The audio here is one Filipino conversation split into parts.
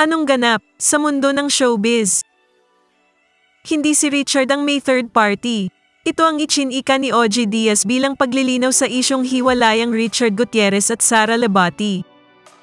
Anong ganap sa mundo ng showbiz? Hindi si Richard ang may third party. Ito ang ichinika ni OG Diaz bilang paglilinaw sa isyong hiwalayang Richard Gutierrez at Sara Labati.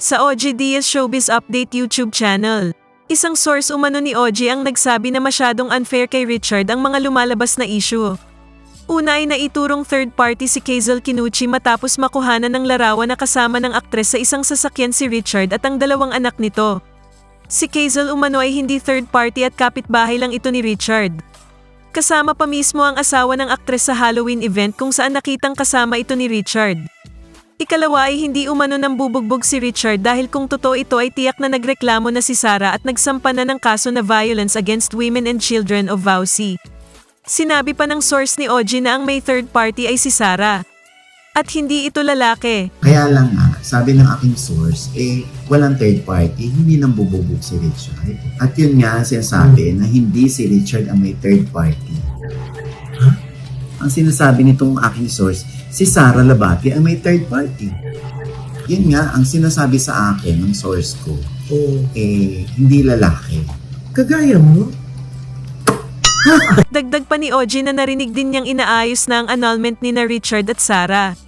Sa OG Diaz Showbiz Update YouTube channel, isang source umano ni OG ang nagsabi na masyadong unfair kay Richard ang mga lumalabas na issue. Una ay naiturong third party si Kazel Kinuchi matapos makuhanan ng larawan na kasama ng aktres sa isang sasakyan si Richard at ang dalawang anak nito. Si Kazel umano ay hindi third party at kapitbahay lang ito ni Richard. Kasama pa mismo ang asawa ng aktres sa Halloween event kung saan nakitang kasama ito ni Richard. Ikalawa ay hindi umano nang bubugbog si Richard dahil kung totoo ito ay tiyak na nagreklamo na si Sarah at nagsampa na ng kaso na violence against women and children of VAUSI. Sinabi pa ng source ni OG na ang may third party ay si Sarah. At hindi ito lalaki. Kaya lang nga, sabi ng aking source, eh, walang third party, hindi nang bububog si Richard. At yun nga, sinasabi na hindi si Richard ang may third party. Ang sinasabi nitong aking source, si Sarah Labati ang may third party. Yun nga, ang sinasabi sa akin ng source ko, Oo. eh, hindi lalaki. Kagaya mo? Dagdag pa ni OG na narinig din niyang inaayos na ang annulment ni na Richard at Sarah.